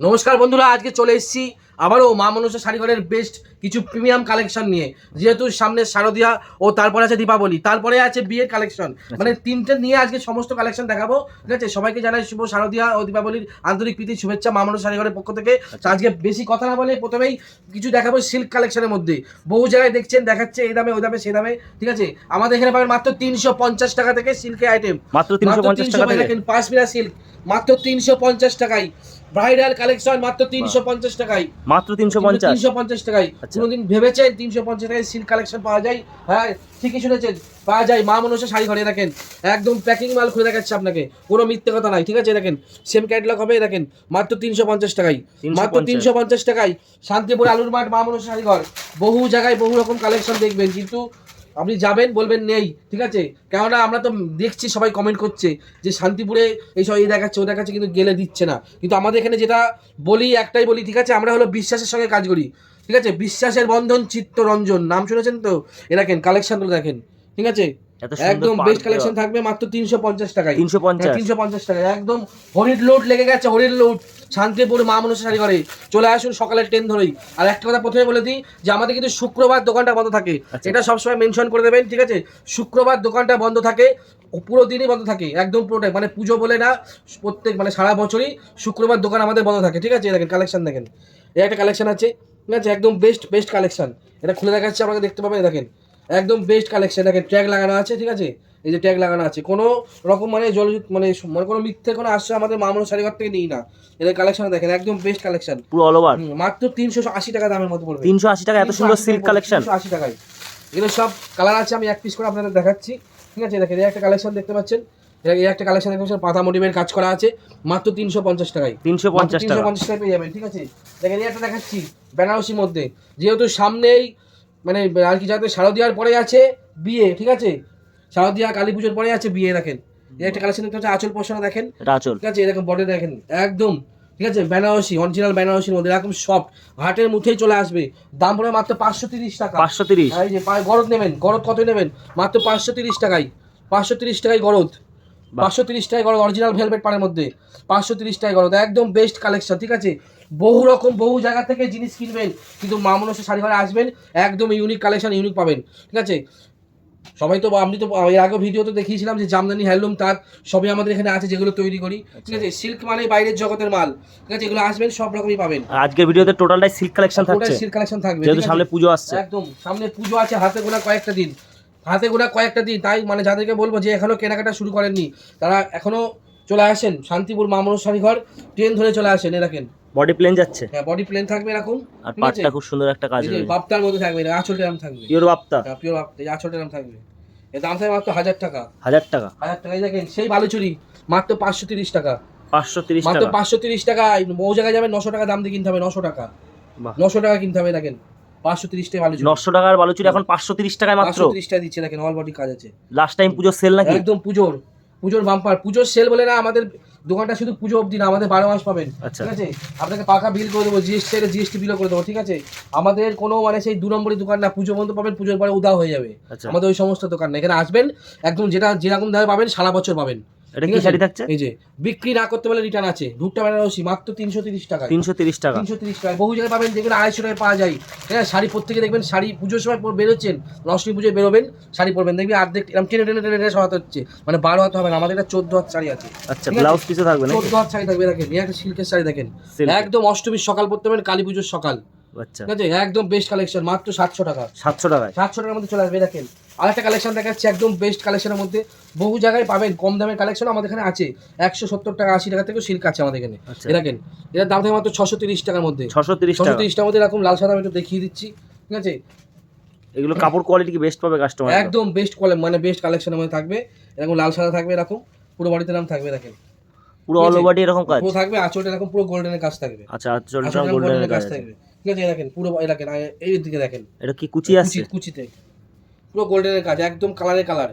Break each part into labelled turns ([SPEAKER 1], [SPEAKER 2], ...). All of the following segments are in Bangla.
[SPEAKER 1] নমস্কার বন্ধুরা আজকে চলে এসেছি আবারও মা মনসা শাড়িঘরের বেস্ট কিছু প্রিমিয়াম কালেকশন নিয়ে। যেহেতু সামনে শারদিয়া ও তারপরে আছে দীপাবলি তারপরে আছে বিয়ের কালেকশন মানে তিনটে নিয়ে আজকে সমস্ত কালেকশন দেখাবো। ঠিক আছে? সবাইকে জানাই শুভ শারদিয়া ও দীপাবলির আন্তরিক প্রীতি শুভেচ্ছা মা মনসা শাড়িঘরের পক্ষ থেকে। আজকে বেশি কথা না বলে প্রথমেই কিছু দেখাবো সিল্ক কালেকশনের মধ্যে। বহু জায়গায় দেখছেন দেখাচ্ছে এই দামে ওই দামে সেই দামে। ঠিক আছে? আমাদের এখানে পাবেন মাত্র তিনশো পঞ্চাশ টাকা থেকে সিল্কের আইটেম
[SPEAKER 2] মাত্র তিনশো পঞ্চাশ টাকা
[SPEAKER 1] দেখেন পাঁচমিরা সিল্ক মাত্র তিনশো পঞ্চাশ টাকায়। ব্রাইডাল কালেকশন মাত্র তিনশো পঞ্চাশ টাকাই
[SPEAKER 2] মাত্র তিনশো পঞ্চাশ?
[SPEAKER 1] তিনশো পঞ্চাশ টাকায়।
[SPEAKER 2] আচ্ছা।
[SPEAKER 1] কোনোদিন ভেবেছেন তিনশো পঞ্চাশ টাকায় সিল্ক কালেকশন পাওয়া যায়? হ্যাঁ ঠিকই শুনেছেন। পাওয়া যায়। মা মানুষের শাড়ি ঘরে দেখেন। একদম প্যাকিং মাল খুলে দেখাচ্ছে আপনাকে। কোনো মিথ্যে কথা নাই ঠিক আছে? দেখেন সেম ক্যাটলগ হবে দেখেন মাত্র তিনশো পঞ্চাশ টাকায়। মাত্র তিনশো পঞ্চাশ টাকায়। শান্তিপুর আলুর মাঠ মা মানুষের শাড়ি ঘর। বহু জায়গায় বহু রকম কালেকশন দেখবেন কিন্তু আপনি যাবেন, বলবেন নেই, ঠিক আছে? কেননা আমরা তো দেখছি, সবাই কমেন্ট করছে যে শান্তিপুরে এইসব এই দেখাচ্ছে, ও দেখাচ্ছে, কিন্তু গেলে দিচ্ছে না। কিন্তু আমাদের এখানে যেটা বলি, একটাই বলি, ঠিক আছে? আমরা হলো বিশ্বাসের সঙ্গে কাজ করি, ঠিক আছে? বিশ্বাসের বন্ধন চিত্তরঞ্জন, নাম শুনেছেন তো? এ দেখেন কালেকশনগুলো দেখেন, ঠিক আছে?
[SPEAKER 2] এত
[SPEAKER 1] একদম বেস্ট কালেকশন থাকবে মাত্র তিনশো পঞ্চাশ টাকায়।
[SPEAKER 2] তিনশো পঞ্চাশ।
[SPEAKER 1] তিনশো পঞ্চাশ টাকা একদম হরির লুট লেগে গেছে হরির লুট শান্তিপুর মা মনসা শাড়ি করে চলে আসুন সকালের ট্রেন ধরেই। আর একটা কথা প্রথমে বলে দিই যে আমাদের কিন্তু শুক্রবার দোকানটা বন্ধ থাকে।
[SPEAKER 2] আচ্ছা।
[SPEAKER 1] এটা সবসময় মেনশন করে দেবেন ঠিক আছে? শুক্রবার দোকানটা বন্ধ থাকে পুরো দিনই বন্ধ থাকে একদম পুরোটাই। মানে পুজো বলে না প্রত্যেক মানে সারা বছরই শুক্রবার দোকান আমাদের বন্ধ থাকে ঠিক আছে? দেখেন কালেকশন দেখেন। এই একটা কালেকশন আছে ঠিক আছে? একদম বেস্ট বেস্ট কালেকশন এটা খুলে দেখাচ্ছে আপনাকে দেখতে পাবেন দেখেন। একদম বেস্ট কালেকশন দেখেন ট্যাগ লাগানো আছে ঠিক আছে? এই যে ট্যাগ লাগানো আছে। কোনো রকম মানে জল মানে মানে কোনো মিথ্যে কোনো আসছে আমাদের মামুন শাড়িঘর থেকে নিই না। এদের কালেকশন দেখেন একদম বেস্ট কালেকশন
[SPEAKER 2] পুরো অল ওভার
[SPEAKER 1] মাত্র তিনশো আশি টাকা দামের মধ্যে পড়বে।
[SPEAKER 2] তিনশো আশি টাকা এত সুন্দর সিল্ক কালেকশন
[SPEAKER 1] আশি টাকায় এগুলো সব কালার আছে আমি এক পিস করে আপনাদের দেখাচ্ছি। ঠিক আছে দেখেন এই একটা কালেকশন দেখতে পাচ্ছেন? এই- একটা কালেকশন দেখতে পাচ্ছেন পাতা মোটিভের কাজ করা আছে মাত্র তিনশো পঞ্চাশ টাকায়।
[SPEAKER 2] তিনশো পঞ্চাশ
[SPEAKER 1] তিনশো
[SPEAKER 2] টাকা।
[SPEAKER 1] পঞ্চাশ টাকা পেয়ে যাবেন ঠিক আছে? দেখেন এই একটা দেখাচ্ছি বেনারসির মধ্যে। যেহেতু সামনেই মানে আর কি যাতে শারদিয়ার পরে আছে বিয়ে ঠিক আছে? শারদিয়া কালী পুজোর পরে আছে বিয়ে দেখেন। এই একটা কালেকশন দেখতে পাচ্ছেন আঁচল পোষণা দেখেন।
[SPEAKER 2] এটা আচল
[SPEAKER 1] ঠিক আছে এরকম বডি দেখেন একদম। ঠিক আছে বেনারসি অরিজিনাল বেনারসির মধ্যে এরকম সফট হাটের মুঠেই চলে আসবে। দাম পড়বে মাত্র পাঁচশো তিরিশ টাকা।
[SPEAKER 2] পাঁচশো তিরিশ।
[SPEAKER 1] এই যে গরদ নেবেন গরদ কত নেবেন? মাত্র পাঁচশো তিরিশ টাকায়। পাঁচশো তিরিশ টাকায় গরদ। পাঁচশো তিরিশ টাকায় গরদ অরিজিনাল ভেলভেট পাড়ের মধ্যে। পাঁচশো তিরিশ টাকায় গরদ একদম বেস্ট কালেকশন ঠিক আছে? বহু রকম বহু জায়গা থেকে জিনিস কিনবেন কিন্তু মামনসে শাড়ি ঘরে আসবেন একদম ইউনিক কালেকশন ইউনিক পাবেন ঠিক আছে? সবাই তো আপনি তো এর আগে ভিডিও তো দেখিয়েছিলাম যে জামদানি হ্যান্ডলুম তার সবই আমাদের এখানে আছে যেগুলো তৈরি করি ঠিক আছে? সিল্ক মানে বাইরের জগতের মাল ঠিক আছে? এগুলো আসবেন সব রকমই পাবেন।
[SPEAKER 2] আজকের ভিডিওতে টোটালটাই সিল্ক কালেকশন থাকছে।
[SPEAKER 1] সিল্ক কালেকশন থাকবে
[SPEAKER 2] যেহেতু সামনে পুজো আসছে।
[SPEAKER 1] একদম সামনে পুজো আছে হাতে গোনা কয়েকটা দিন হাতে গোনা কয়েকটা দিন তাই মানে যাদেরকে বলব যে এখনও কেনাকাটা শুরু করেননি তারা এখনও চলে আসেন শান্তিপুর মামনস শাড়ি ঘর ট্রেন ধরে চলে আসেন এ দেখেন।
[SPEAKER 2] বডি প্লেন যাচ্ছে।
[SPEAKER 1] হ্যাঁ বডি প্লেন থাকবে এরকম।
[SPEAKER 2] আর পাটটা খুব সুন্দর একটা কাজ
[SPEAKER 1] এই যে বাপ্তার মধ্যে থাকবে এটা আঁচলটা এরকম থাকবে।
[SPEAKER 2] পিওর বাপ্তা।
[SPEAKER 1] পিওর বাপ্তা এই আঁচলটা এরকম থাকবে। এর দাম থাকবে মাত্র হাজার টাকা।
[SPEAKER 2] হাজার টাকা।
[SPEAKER 1] হাজার টাকা এই দেখেন সেই বালুচুরি মাত্র পাঁচশো তিরিশ টাকা।
[SPEAKER 2] পাঁচশো তিরিশ
[SPEAKER 1] মাত্র পাঁচশো তিরিশ টাকা বহু জায়গায় যাবে নশো টাকা দাম দিয়ে কিনতে হবে নশো টাকা। নশো টাকা কিনতে হবে দেখেন পাঁচশো তিরিশ টাকা বালুচুরি।
[SPEAKER 2] নশো টাকার বালুচুরি এখন পাঁচশো তিরিশ টাকায় মাত্র?
[SPEAKER 1] তিরিশ টাকা দিচ্ছে দেখেন অল বডি কাজ আছে।
[SPEAKER 2] লাস্ট টাইম পুজোর সেল নাকি?
[SPEAKER 1] একদম পুজোর পুজোর বাম্পার পুজোর সেল বলে না আমাদের দোকানটা শুধু পুজো অবধি না আমাদের বারো মাস পাবেন।
[SPEAKER 2] আচ্ছা।
[SPEAKER 1] ঠিক আছে? আপনাকে পাকা বিল করে দেবো জিএসটি জিএসটি বিলও করে দেবো ঠিক আছে? আমাদের কোনো মানে সেই দু নম্বরই দোকান না পুজো বন্ধ পাবেন পুজোর পরে উদাও হয়ে যাবে।
[SPEAKER 2] আচ্ছা।
[SPEAKER 1] আমাদের ওই সমস্ত দোকান না এখানে আসবেন একদম যেটা যেরকম দামে পাবেন সারা বছর পাবেন।
[SPEAKER 2] এটা কি শাড়ি থাকছে?
[SPEAKER 1] এই যে বিক্রি না করতে পারলে রিটার্ন আছে। ভুট্টা বেনারসি মাত্র তিনশো তিরিশ টাকা
[SPEAKER 2] তিনশো তিরিশ টাকা।
[SPEAKER 1] তিনশো তিরিশ টাকা বহু জায়গায় পাবেন যেগুলো আড়াইশো টাকায় পাওয়া যায়। হ্যাঁ শাড়ি প্রত্যেকে দেখবেন শাড়ি পুজোর সময় বেরোচ্ছেন লক্ষ্মী পুজোয় বেরোবেন শাড়ি পরবেন। দেখবি অর্ধেক এরকম টেনে টেনে টেনে টেনে হচ্ছে। মানে বারো হাত হবে না আমাদের এটা চোদ্দ হাত শাড়ি আছে।
[SPEAKER 2] আচ্ছা ব্লাউজ পিসও থাকবে না
[SPEAKER 1] চোদ্দ হাত শাড়ি থাকবে দেখেন। একটা সিল্কের শাড়ি দেখেন। একদম অষ্টমীর সকাল পড়তে পারেন কালী পুজোর সকাল।
[SPEAKER 2] আচ্ছা।
[SPEAKER 1] ঠিক একদম বেস্ট কালেকশন মাত্র সাতশো টাকা।
[SPEAKER 2] সাতশো টাকায়?
[SPEAKER 1] সাতশো টাকার মধ্যে চলে আসবে দেখেন। আরেকটা কালেকশন দেখাচ্ছে একদম বেস্ট কালেকশনের মধ্যে। বহু জায়গায় পাবেন কম দামের কালেকশন আমাদের এখানে আছে। একশো সত্তর টাকা আশি টাকা থেকেও সিল্ক আছে আমাদের এখানে।
[SPEAKER 2] আচ্ছা।
[SPEAKER 1] দেখেন এটার দাম থাকে মাত্র ছশো তিরিশ টাকার মধ্যে।
[SPEAKER 2] ছশো তিরিশ
[SPEAKER 1] ছশো তিরিশটার মধ্যে এরকম লাল সাদা আমি একটু দেখিয়ে দিচ্ছি ঠিক আছে?
[SPEAKER 2] এগুলো কাপড় কোয়ালিটি কি বেস্ট পাবে কাস্টমার
[SPEAKER 1] একদম বেস্ট কোয়ালিটি মানে বেস্ট কালেকশনের মধ্যে থাকবে। এরকম লাল সাদা থাকবে এরকম পুরো বাড়িতে নাম থাকবে দেখেন।
[SPEAKER 2] পুরো অল
[SPEAKER 1] আছে?
[SPEAKER 2] ওভারই এরকম কাজ?
[SPEAKER 1] পুরো থাকবে আঁচলটা এরকম পুরো গোল্ডেনের কাজ থাকবে।
[SPEAKER 2] আচ্ছা আঁচলটা গোল্ডেনের কাজ
[SPEAKER 1] থাকবে। ঠিক আছে দেখেন পুরো এই দেখেন এই দিকে দেখেন।
[SPEAKER 2] এটা কি কুচি আছে?
[SPEAKER 1] কুচিতে। পুরো গোল্ডেনের কাজ একদম কালারে কালার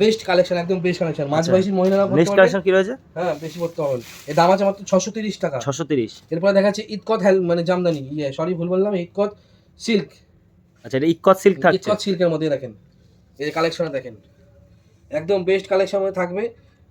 [SPEAKER 1] বেস্ট কালেকশন একদম বেস্ট কালেকশন মাঝ। বয়সী মহিলারা পারবে।
[SPEAKER 2] কালেকশন কি রয়েছে?
[SPEAKER 1] হ্যাঁ বেশি করতে হবে। এর দাম আছে মাত্র ছশো তিরিশ টাকা।
[SPEAKER 2] ছশো তিরিশ।
[SPEAKER 1] এরপরে দেখাচ্ছে ইতকত হেল মানে জামদানি। ইয়ে সরি ভুল বললাম ইতকত সিল্ক
[SPEAKER 2] আচ্ছা এটা ইকত সিল্ক থাকছে।
[SPEAKER 1] ইতকত সিল্কের মধ্যে দেখেন। এই যে কালেকশনে দেখেন। একদম বেস্ট কালেকশন থাকবে।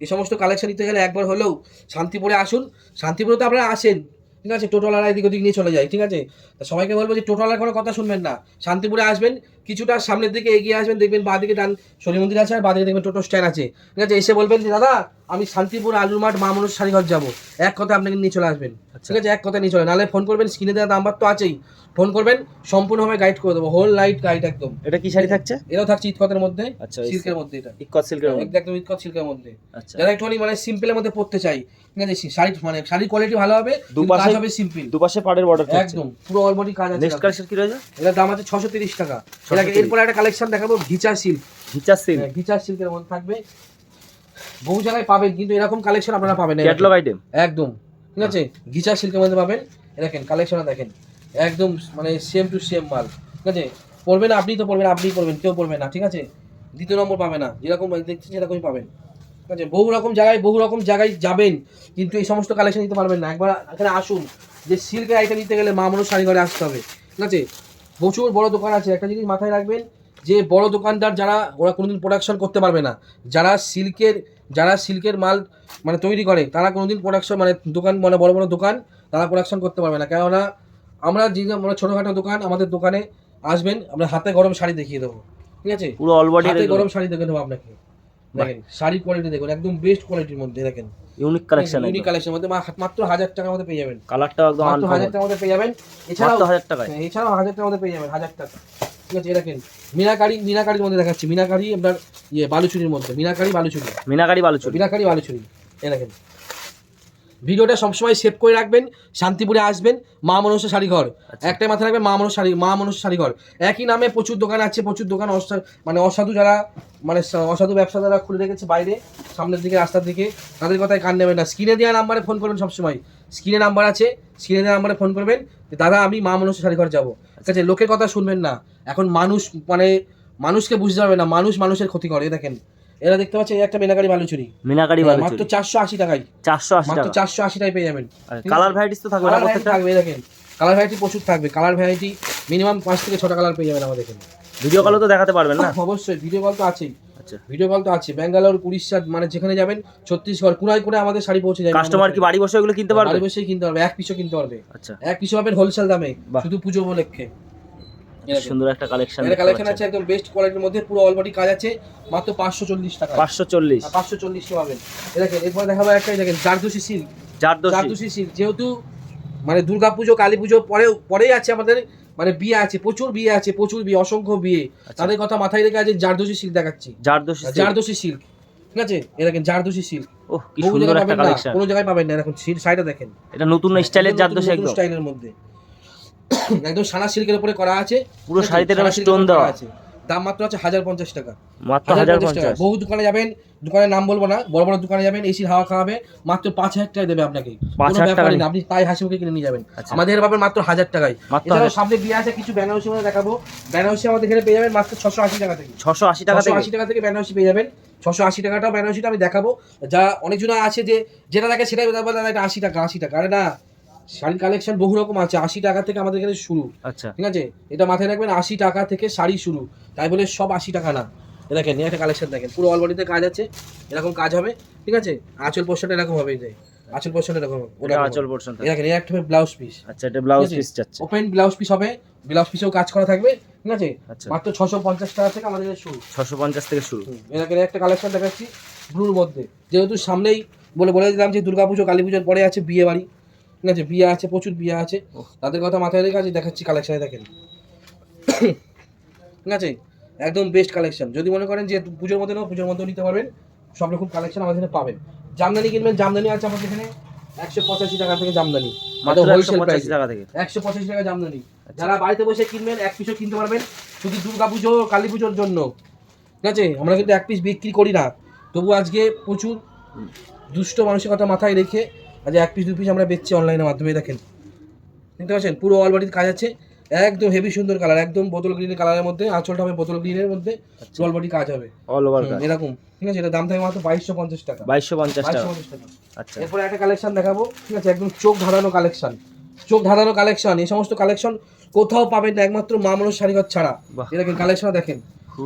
[SPEAKER 1] এই সমস্ত কালেকশন নিতে গেলে একবার হলেও শান্তিপুরে আসুন। শান্তিপুরে তো আপনারা আসেন। ঠিক আছে টোটোলারা এদিক ওদিক নিয়ে চলে যায় ঠিক আছে? তা সবাইকে বলব যে টোটোলার কোনো কথা শুনবেন না। শান্তিপুরে আসবেন কিছুটা সামনের দিকে এগিয়ে আসবেন দেখবেন বাঁদিকে ডান শনি মন্দির আছে আর বাঁদিকে দেখবেন টোটো স্ট্যান্ড আছে। ঠিক আছে এসে বলবেন যে দাদা আমি শান্তিপুর আলুর মাঠ মা মানুষ শাড়িঘর যাব। এক কথা আপনাকে নিয়ে চলে আসবেন।
[SPEAKER 2] আচ্ছা।
[SPEAKER 1] ঠিক আছে এক কথা নিয়ে চলে নাহলে ফোন করবেন স্ক্রিনে দেওয়া নাম্বার তো আছেই। ফোন করবেন সম্পূর্ণভাবে গাইড করে দেবো। হোল লাইট গাইড একদম।
[SPEAKER 2] এটা কি শাড়ি থাকছে?
[SPEAKER 1] এটাও থাকছে ইটকতের মধ্যে
[SPEAKER 2] আচ্ছা
[SPEAKER 1] সিল্কের মধ্যে এটা।
[SPEAKER 2] ইক্কত সিল্কের মধ্যে।
[SPEAKER 1] একদম ইটকত সিল্কের মধ্যে।
[SPEAKER 2] আচ্ছা।
[SPEAKER 1] যারা একটুখানি মানে সিম্পলের মধ্যে পড়তে চাই ঠিক আছে শাড়ি মানে শাড়ির কোয়ালিটি ভালো হবে
[SPEAKER 2] দুপাশে-
[SPEAKER 1] হবে সিম্পল
[SPEAKER 2] দুপাশে পাড়ের বর্ডার
[SPEAKER 1] একদম পুরো কাজ আছে
[SPEAKER 2] নেক্সট কালেকশন কি রয়েছে?
[SPEAKER 1] এটার দাম আছে ছশো তিরিশ টাকা।
[SPEAKER 2] 630
[SPEAKER 1] এরপরে একটা কালেকশন দেখাবো ঘিচা সিল্ক
[SPEAKER 2] ঘিচা সিল্ক
[SPEAKER 1] ঘিচা সিল্কের মধ্যে থাকবে। বহু জায়গায় পাবেন কিন্তু এরকম কালেকশন আপনারা পাবেন না
[SPEAKER 2] ক্যাটলগ আইটেম
[SPEAKER 1] একদম ঠিক আছে? ঘিচা সিল্কের মধ্যে পাবেন। দেখেন কালেকশনটা দেখেন। একদম মানে সেম টু সেম মাল ঠিক আছে? পড়বেন আপনি তো পড়বেন আপনি পড়বেন কেউ পড়বে না ঠিক আছে? দ্বিতীয় নম্বর পাবে না যেরকম দেখছেন সেরকমই পাবেন। ঠিক আছে? বহু রকম জায়গায় বহু রকম জায়গায় যাবেন কিন্তু এই সমস্ত কালেকশন নিতে পারবেন না। একবার এখানে আসুন যে সিল্কের আইটেম নিতে গেলে মা মানুষ শাড়ি ঘরে আসতে হবে ঠিক আছে? প্রচুর বড় দোকান আছে। একটা জিনিস মাথায় রাখবেন যে বড় দোকানদার যারা ওরা কোনোদিন প্রোডাকশন করতে পারবে না। যারা সিল্কের যারা সিল্কের মাল মানে তৈরি করে তারা কোনোদিন প্রোডাকশন মানে দোকান মানে বড় বড় দোকান তারা প্রোডাকশন করতে পারবে না। কেননা আমরা যে আমরা ছোটোখাটো দোকান আমাদের দোকানে আসবেন আমরা হাতে গরম শাড়ি দেখিয়ে দেবো ঠিক আছে?
[SPEAKER 2] পুরো অল বডি
[SPEAKER 1] হাতে গরম শাড়ি দেখে দেবো আপনাকে। দেখেন শাড়ির কোয়ালিটি দেখুন একদম বেস্ট কোয়ালিটির মধ্যে দেখেন।
[SPEAKER 2] ইউনিক কালেকশন
[SPEAKER 1] ইউনিক কালেকশন মধ্যে মাত্র হাজার টাকার মধ্যে পেয়ে যাবেন।
[SPEAKER 2] কালারটাও একদম
[SPEAKER 1] মাত্র হাজার টাকার মধ্যে পেয়ে যাবেন। এছাড়াও
[SPEAKER 2] হাজার টাকায়।
[SPEAKER 1] হ্যাঁ, এছাড়াও হাজার টাকার মধ্যে পেয়ে যাবেন হাজার টাকা। ঠিক আছে দেখেন মিনাকারি মিনাকারির মধ্যে দেখাচ্ছি। মিনাকারি আপনার ইয়ে বালুচুরির মধ্যে। মিনাকারি বালুচুরি।
[SPEAKER 2] মিনাকারি বালুচুরি।
[SPEAKER 1] মিনাকারি বালুচুরি। এ দেখেন। ভিডিওটা সবসময় সেভ করে রাখবেন শান্তিপুরে আসবেন মা মনসা শাড়িঘর।
[SPEAKER 2] আচ্ছা।
[SPEAKER 1] একটাই মাথায় রাখবেন মা মনসা শাড়ি মা মনসা শাড়িঘর। একই নামে প্রচুর দোকান আছে প্রচুর দোকান মানে অসাধু যারা মানে অসাধু ব্যবসা যারা খুলে রেখেছে বাইরে সামনের দিকে রাস্তার দিকে তাদের কথায় কান নেবেন না। স্ক্রিনে দেওয়া নাম্বারে ফোন করবেন সবসময়। স্ক্রিনে নাম্বার আছে স্ক্রিনে দেওয়া নাম্বারে ফোন করবেন দাদা আমি মা মনসা শাড়িঘর যাব। ঠিক আছে লোকের কথা শুনবেন না। এখন মানুষ মানে মানুষকে বুঝতে পারবে না মানুষ মানুষের ক্ষতি করে। দেখেন এরা দেখতে পাচ্ছেন এই একটা মিনাকারি বালুচুরি।
[SPEAKER 2] মিনাকারি
[SPEAKER 1] হ্যাঁ, মাত্র
[SPEAKER 2] বালুচুরি
[SPEAKER 1] চারশো আশি টাকায়।
[SPEAKER 2] চারশো আশি
[SPEAKER 1] মাত্র
[SPEAKER 2] টাকা।
[SPEAKER 1] চারশো আশি টাকায় পেয়ে যাবেন।
[SPEAKER 2] কালার ভ্যারাইটিস তো থাকবে প্রত্যেকটা?
[SPEAKER 1] থাকবে দেখেন। কালার ভ্যারাইটি প্রচুর থাকবে। কালার ভ্যারাইটি মিনিমাম পাঁচ থেকে ছটা কালার পেয়ে যাবেন আমাদের এখানে।
[SPEAKER 2] ভিডিও কলও তো দেখাতে পারবেন না?
[SPEAKER 1] অবশ্যই। ভিডিও কল তো আছেই।
[SPEAKER 2] আচ্ছা।
[SPEAKER 1] ভিডিও কল তো আছে। ব্যাঙ্গালোর উড়িষ্যা মানে যেখানে যাবেন ছত্তিশগড় কুড়ায় করে আমাদের শাড়ি পৌঁছে যায়
[SPEAKER 2] কাস্টমার কি বাড়ি বসে এগুলো কিনতে পারবে?
[SPEAKER 1] বাড়ি বসেই কিনতে পারবে। এক পিসও কিনতে পারবে।
[SPEAKER 2] আচ্ছা।
[SPEAKER 1] এক পিসও পাবেন হোলসেল দামে। শুধু পুজো উপলক্ষে।
[SPEAKER 2] সুন্দর একটা কালেকশন
[SPEAKER 1] কালেকশন আছে একদম বেস্ট কোয়ালিটির মধ্যে পুরো কাজ আছে মাত্র পাঁচশো চল্লিশ টাকা
[SPEAKER 2] পাঁচশো চল্লিশ।
[SPEAKER 1] পাঁচশো চল্লিশ পাবেন। দেখেন এরপরে দেখাবো একটাই দেখেন সিল্ক সিল্ক যেহেতু মানে দুর্গা পুজো কালী পুজো পরে পরেই আছে আমাদের মানে বিয়ে আছে প্রচুর বিয়ে আছে প্রচুর বিয়ে অসংখ্য বিয়ে।
[SPEAKER 2] আচ্ছা।
[SPEAKER 1] তাদের কথা মাথায় রেখে আছে জারদোষী সিল্ক দেখাচ্ছি।
[SPEAKER 2] জারদোষী
[SPEAKER 1] জারদোষী সিল্ক ঠিক আছে? এ দেখেন জারদোষী সিল্ক
[SPEAKER 2] ওহ কি সুন্দর
[SPEAKER 1] জায়গায়
[SPEAKER 2] একটা
[SPEAKER 1] পাবেন না
[SPEAKER 2] কালেকশন
[SPEAKER 1] কোনো জায়গায় পাবেন না এখন সাইডে দেখেন।
[SPEAKER 2] এটা নতুন স্টাইলের জারদোষী একদম?
[SPEAKER 1] স্টাইলের মধ্যে। একদম সানা সিল্কের উপরে করা আছে।
[SPEAKER 2] পুরো শাড়িতে stone
[SPEAKER 1] উপরে
[SPEAKER 2] দেওয়া।
[SPEAKER 1] আছে। দাম মাত্র আছে হাজার পঞ্চাশ টাকা।
[SPEAKER 2] মাত্র
[SPEAKER 1] হাজার পঞ্চাশ বহু দোকানে যাবেন দোকানের নাম বলব না বড় বড় দোকানে যাবেন এসির হাওয়া খাওয়াবে মাত্র পাঁচ হাজার টাকা দেবে আপনাকে।
[SPEAKER 2] পাঁচ হাজার টাকা
[SPEAKER 1] আপনি তাই হাসি মুখে কিনে নিয়ে যাবেন।
[SPEAKER 2] আচ্ছা।
[SPEAKER 1] আমাদের পাবেন মাত্র হাজার টাকায়।
[SPEAKER 2] মাত্র
[SPEAKER 1] এছাড়াও সামনে বিয়ে আছে কিছু বেনারসি মধ্যে দেখাবো। বেনারসি আমাদের এখানে পেয়ে যাবেন মাত্র ছশো আশি টাকা থেকে।
[SPEAKER 2] ছশো আশি টাকা থেকে।
[SPEAKER 1] আশি টাকা থেকে বেনারসি পেয়ে যাবেন। ছশো আশি টাকাটাও বেনারসিটা আমি দেখাবো। যা অনেকজন আছে যে যেটা দেখে সেটাই বলে দাদা এটা আশি টাকা আশি টাকা। আরে না শাড়ির কালেকশন বহু রকম আছে। আশি টাকা থেকে আমাদের এখানে শুরু।
[SPEAKER 2] আচ্ছা।
[SPEAKER 1] ঠিক আছে? এটা মাথায় রাখবেন আশি টাকা থেকে শাড়ি শুরু। তাই বলে সব আশি টাকা না। দেখেন একটা কালেকশন দেখেন। পুরো অলবডিতে কাজ আছে এরকম কাজ হবে। ঠিক আছে? আঁচল পোর্শনটা এরকম হবে যে। আঁচল পোর্শনটা এরকম
[SPEAKER 2] এটা
[SPEAKER 1] ওরকম
[SPEAKER 2] আঁচল। পোর্শন
[SPEAKER 1] দেখেন এই একটা ব্লাউজ পিস
[SPEAKER 2] আচ্ছা এটা ব্লাউজ পিস যাচ্ছে।
[SPEAKER 1] ওপেন ব্লাউজ পিস হবে। ব্লাউজ পিসেও কাজ করা থাকবে। ঠিক আছে?
[SPEAKER 2] আচ্ছা।
[SPEAKER 1] মাত্র ছশো পঞ্চাশ টাকা থেকে আমাদের শুরু।
[SPEAKER 2] ছশো পঞ্চাশ থেকে শুরু।
[SPEAKER 1] এরকম একটা কালেকশন দেখাচ্ছি ব্লুর মধ্যে। যেহেতু সামনেই বলে বলে দিলাম যে দুর্গাপুজো কালী পুজোর পরে আছে বিয়ে বাড়ি ঠিক আছে বিয়ে আছে প্রচুর বিয়ে আছে। তাদের কথা মাথায় রেখে আছে দেখাচ্ছি কালেকশনে দেখেন। ঠিক আছে? একদম বেস্ট কালেকশন যদি মনে করেন যে পুজোর মধ্যে নেব পুজোর মধ্যেও নিতে পারবেন। সব রকম কালেকশন আমাদের এখানে পাবেন। জামদানি কিনবেন জামদানি আছে আমাদের এখানে। একশো পঁচাশি টাকা থেকে জামদানি।
[SPEAKER 2] একশো পঁচাশি
[SPEAKER 1] প্রাইস
[SPEAKER 2] টাকা থেকে।
[SPEAKER 1] একশো পঁচাশি টাকা জামদানি।
[SPEAKER 2] আচ্ছা।
[SPEAKER 1] যারা বাড়িতে বসে কিনবেন এক পিসও কিনতে পারবেন। শুধু দুর্গা পুজো কালী পুজোর জন্য। ঠিক আছে? আমরা কিন্তু এক পিস বিক্রি করি না। তবু আজকে প্রচুর দুষ্ট মানসিকতা মাথায় রেখে আজ এক পিস দু পিস আমরা বেচছি অনলাইনের মাধ্যমে দেখেন। দেখতে পাচ্ছেন? পুরো অল বডির কাজ আছে। একদম হেভি সুন্দর কালার একদম বোতল গ্রিনের কালারের মধ্যে আঁচলটা হবে বোতল গ্রিনের মধ্যে অল বডি কাজ হবে।
[SPEAKER 2] অল ওভার
[SPEAKER 1] এরকম ঠিক আছে? এটা দাম থাকবে মাত্র বাইশশো পঞ্চাশ টাকা।
[SPEAKER 2] বাইশশো পঞ্চাশ টাকা। আচ্ছা।
[SPEAKER 1] এরপরে একটা কালেকশন দেখাবো ঠিক আছে? একদম চোখ ধাঁধানো কালেকশন চোখ ধাঁধানো কালেকশন এই সমস্ত কালেকশন কোথাও পাবেন না একমাত্র মা মানুষ শাড়িঘর ছাড়া। দেখেন কালেকশন দেখেন।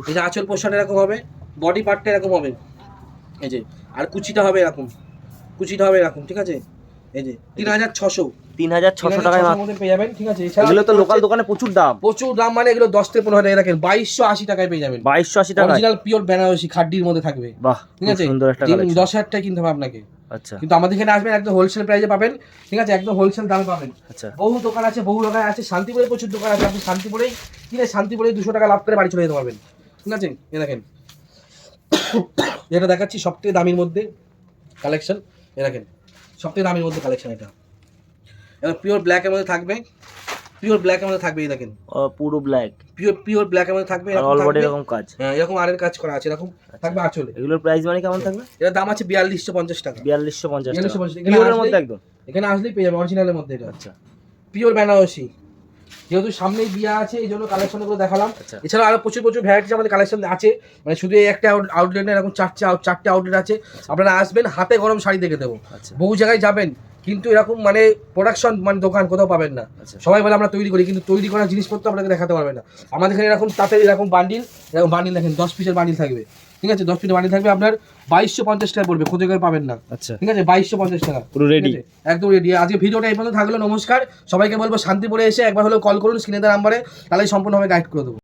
[SPEAKER 1] এই যে আঁচল পোশাক এরকম হবে বডি পার্টটা এরকম হবে। এই যে আর কুচিটা হবে এরকম। কুচিটা হবে এরকম ঠিক আছে? এই যে তিন হাজার ছশো।
[SPEAKER 2] তিন হাজার ছশো টাকায়
[SPEAKER 1] মধ্যে পেয়ে যাবেন ঠিক আছে?
[SPEAKER 2] এগুলো তো লোকাল দোকানে প্রচুর দাম।
[SPEAKER 1] প্রচুর দাম মানে এগুলো দশ থেকে পনেরো হাজার টাকা দেখেন বাইশশো আশি টাকায় পেয়ে যাবেন।
[SPEAKER 2] বাইশশো আশি টাকায়?
[SPEAKER 1] অরিজিনাল পিওর বেনারসি খাড্ডির মধ্যে থাকবে।
[SPEAKER 2] বাহ
[SPEAKER 1] ঠিক আছে?
[SPEAKER 2] সুন্দর একটা
[SPEAKER 1] দশ হাজার টাকা কিনতে হবে আপনাকে।
[SPEAKER 2] আচ্ছা।
[SPEAKER 1] কিন্তু আমাদের এখানে আসবেন একদম হোলসেল প্রাইসে পাবেন। ঠিক আছে? একদম হোলসেল দামে পাবেন।
[SPEAKER 2] আচ্ছা।
[SPEAKER 1] বহু দোকান আছে বহু দোকান আছে। শান্তিপুরে প্রচুর দোকান আছে। আপনি শান্তিপুরেই কিনে শান্তিপুরে দুশো টাকা লাভ করে বাড়ি চলে যেতে পারবেন। ঠিক আছে? এ দেখেন। যেটা দেখাচ্ছি সব থেকে দামির মধ্যে কালেকশন এ দেখেন সবথেকে দামের মধ্যে কালেকশন এটা। এবার পিওর ব্ল্যাকের মধ্যে থাকবে পিওর ব্ল্যাকের মধ্যে থাকবে এই দেখেন।
[SPEAKER 2] পুরো ব্ল্যাক
[SPEAKER 1] পিওর পিওর ব্ল্যাক এর মধ্যে থাকবে
[SPEAKER 2] অল বডি এরকম কাজ।
[SPEAKER 1] হ্যাঁ এরকম আরের কাজ করা আছে এরকম থাকবে আঁচলে
[SPEAKER 2] এগুলোর প্রাইস মানে কেমন থাকবে?
[SPEAKER 1] এটার দাম আছে বিয়াল্লিশশো পঞ্চাশ টাকা।
[SPEAKER 2] বিয়াল্লিশশো পঞ্চাশ টাকা।
[SPEAKER 1] 4250 এখানে
[SPEAKER 2] পিওরের মধ্যে একদম?
[SPEAKER 1] এখানে আসলেই পেয়ে যাবে অরিজিনালের মধ্যে এটা।
[SPEAKER 2] আচ্ছা।
[SPEAKER 1] পিওর বেনারসি যেহেতু সামনেই বিয়া আছে এই জন্য কালেকশনগুলো দেখালাম।
[SPEAKER 2] আচ্ছা।
[SPEAKER 1] এছাড়া আরও প্রচুর প্রচুর ভ্যারাইটিস আমাদের কালেকশন আছে। মানে শুধু এই একটা আউটলেট এরকম চারটে চারটে আউটলেট আছে। আপনারা আসবেন হাতে গরম শাড়ি দেখে দেবো।
[SPEAKER 2] আচ্ছা।
[SPEAKER 1] বহু জায়গায় যাবেন কিন্তু এরকম মানে প্রোডাকশন মানে দোকান কোথাও পাবেন না।
[SPEAKER 2] আচ্ছা।
[SPEAKER 1] সবাই বলে আমরা তৈরি করি কিন্তু তৈরি করা জিনিসপত্র আপনাকে দেখাতে পারবে না। আমাদের এখানে এরকম তাতে এরকম বান্ডিল এরকম বান্ডিল দেখেন দশ পিসের বান্ডিল থাকবে। ঠিক আছে? দশ পিসের বান্ডিল থাকবে আপনার বাইশশো পঞ্চাশ টাকা পড়বে খুঁজে করে পাবেন না।
[SPEAKER 2] আচ্ছা।
[SPEAKER 1] ঠিক আছে? বাইশশো পঞ্চাশ টাকা।
[SPEAKER 2] পুরো রেডি
[SPEAKER 1] একদম রেডি আজকে ভিডিওটা এই পর্যন্ত থাকল নমস্কার। সবাইকে বলব শান্তিপুরে এসে একবার হলেও কল করুন স্ক্রিনে নাম্বারে তাহলে সম্পূর্ণভাবে গাইড করে দেবো।